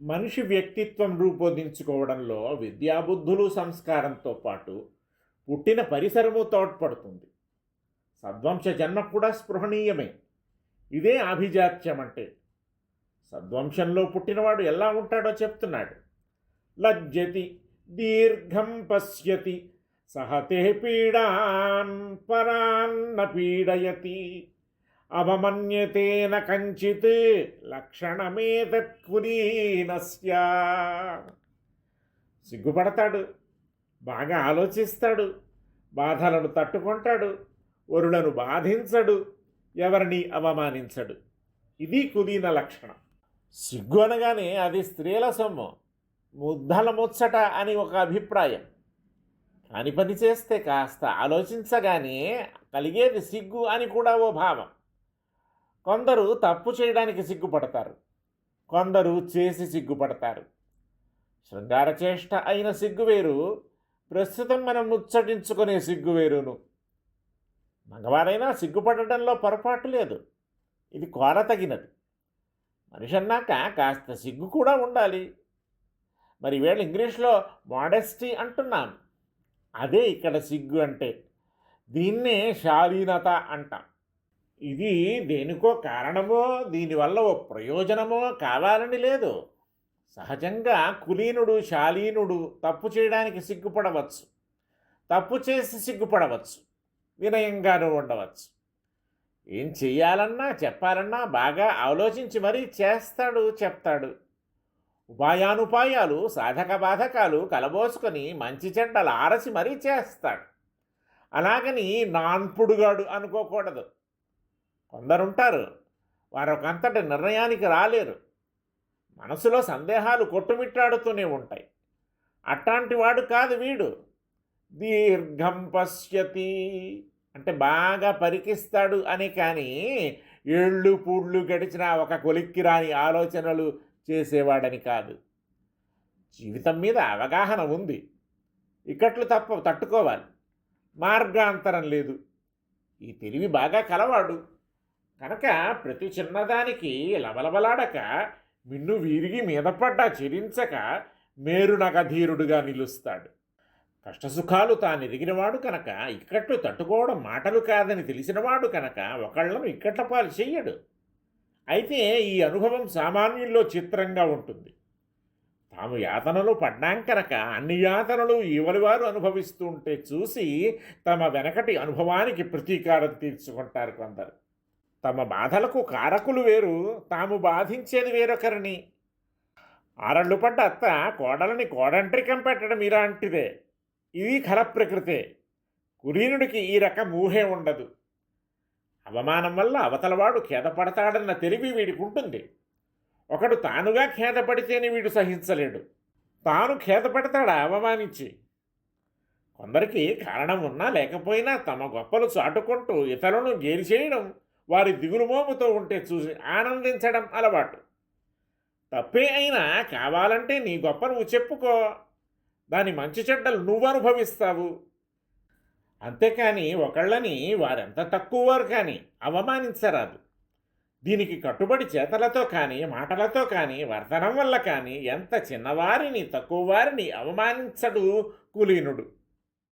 మనిషి వ్యక్తిత్వం రూపొందించుకోవడంలో విద్యాబుద్ధులు సంస్కారంతో పాటు పుట్టిన పరిసరము తోడ్పడుతుంది. సద్వంశ జన్మ కూడా స్పృహణీయమే. ఇదే ఆభిజాత్యం అంటే సద్వంశంలో పుట్టినవాడు ఎలా ఉంటాడో చెప్తున్నాడు. లజ్జతి దీర్ఘం పశ్యతి సహతే పీడాన్ పరాన్న పీడయతి. అవమన్యతేన కంచిత్ లక్షణమేతత్కులీనస్య సిగ్గుపడతాడు బాగా ఆలోచిస్తాడు బాధలను తట్టుకుంటాడు వరులను బాధించడు ఎవరిని అవమానించడు. ఇది కులీన లక్షణం. సిగ్గు అనగానే అది స్త్రీల సొమ్ము ముద్దల ముచ్చట అని ఒక అభిప్రాయం. కాని పని చేస్తే కాస్త ఆలోచించగానే కలిగేది సిగ్గు అని కూడా ఓ భావం. కొందరు తప్పు చేయడానికి సిగ్గుపడతారు. కొందరు చేసి సిగ్గుపడతారు. శృంగారచేష్ట అయిన సిగ్గు వేరు ప్రస్తుతం మనం ముచ్చటించుకునే సిగ్గు వేరును. మగవారైనా సిగ్గుపడటంలో పొరపాటు లేదు. ఇది కోరతగినది. మనిషి అన్నాక కాస్త సిగ్గు కూడా ఉండాలి. మరి వేళ ఇంగ్లీష్లో మోడెస్టీ అంటున్నాం అదే ఇక్కడ సిగ్గు అంటే. దీన్నే శాలీనత అంటాం. ఇది దేనికో కారణమో దీనివల్ల ఓ ప్రయోజనమో కావాలని లేదు. సహజంగా కులీనుడు శాలీనుడు తప్పు చేయడానికి సిగ్గుపడవచ్చు. తప్పు చేసి సిగ్గుపడవచ్చు. వినయంగానూ ఉండవచ్చు. ఏం చెయ్యాలన్నా చెప్పాలన్నా బాగా ఆలోచించి మరీ చేస్తాడు చెప్తాడు. ఉపాయానుపాయాలు సాధక బాధకాలు కలబోసుకొని మంచి చెడ్డలు ఆరసి మరీ చేస్తాడు. అలాగని నాన్పుడుగాడు అనుకోకూడదు. కొందరుంటారు. వారొకంతటి నిర్ణయానికి రాలేరు. మనసులో సందేహాలు కొట్టుమిట్టాడుతూనే ఉంటాయి. అట్లాంటి వాడు కాదు వీడు. దీర్ఘం పశ్యతి. అంటే బాగా పరికిస్తాడు అని కానీ ఏళ్ళు పూళ్ళు గడిచిన ఒక కొలిక్కి రాని ఆలోచనలు చేసేవాడని కాదు. జీవితం మీద అవగాహన ఉంది. ఇక్కట్లు తప్ప తట్టుకోవాలి. మార్గాంతరం లేదు. ఈ తెలివి బాగా కలవాడు. కనుక ప్రతి చిన్నదానికి లబలబలాడక మిన్ను వీరిగి మీద పడ్డా చెరించక మేరునగధీరుడుగా నిలుస్తాడు. కష్టసుఖాలు తాను ఎరిగినవాడు కనుక ఇక్కట్లు తట్టుకోవడం మాటలు కాదని తెలిసినవాడు కనుక ఒకళ్ళను ఇక్కట్ల పాలు చెయ్యడు. అయితే ఈ అనుభవం సామాన్యుల్లో చిత్రంగా ఉంటుంది. తాము యాతనలు పడ్డాం కనుక అన్ని యాతనలు ఇవలివారు అనుభవిస్తూ ఉంటే చూసి తమ వెనకటి అనుభవానికి ప్రతీకారం తీర్చుకుంటారు కొందరు. తమ బాధలకు కారకులు వేరు తాము బాధించేది వేరొకరిని. ఆరళ్ళు పడ్డ అత్త కోడలని కోడంట్రికం పెట్టడం ఇలాంటిదే. ఇది ఖర ప్రకృతే కులీనుడికి ఈ రకం ఊహే ఉండదు. అవమానం వల్ల అవతలవాడు ఖేదపడతాడన్న తెలివి వీడికి ఉంటుంది. ఒకడు తానుగా ఖేదపడితేనే వీడు సహించలేడు. తాను ఖేదపడతాడా అవమానించి? కొందరికి కారణం ఉన్నా లేకపోయినా తమ గొప్పలు చాటుకుంటూ ఇతరులను గేలి చేయడం వారి దిగులుమోముతో ఉంటే చూసి ఆనందించడం అలవాటు. తప్పే అయినా కావాలంటే నీ గొప్ప నువ్వు చెప్పుకో. దాని మంచి చెడ్డలు నువ్వు అనుభవిస్తావు. అంతేకాని ఒకళ్ళని వారెంత తక్కువ వారు కానీ అవమానించరాదు. దీనికి కట్టుబడి చేతలతో కానీ మాటలతో కానీ వర్తనం వల్ల కానీ ఎంత చిన్నవారిని తక్కువ వారిని అవమానించడు కులీనుడు.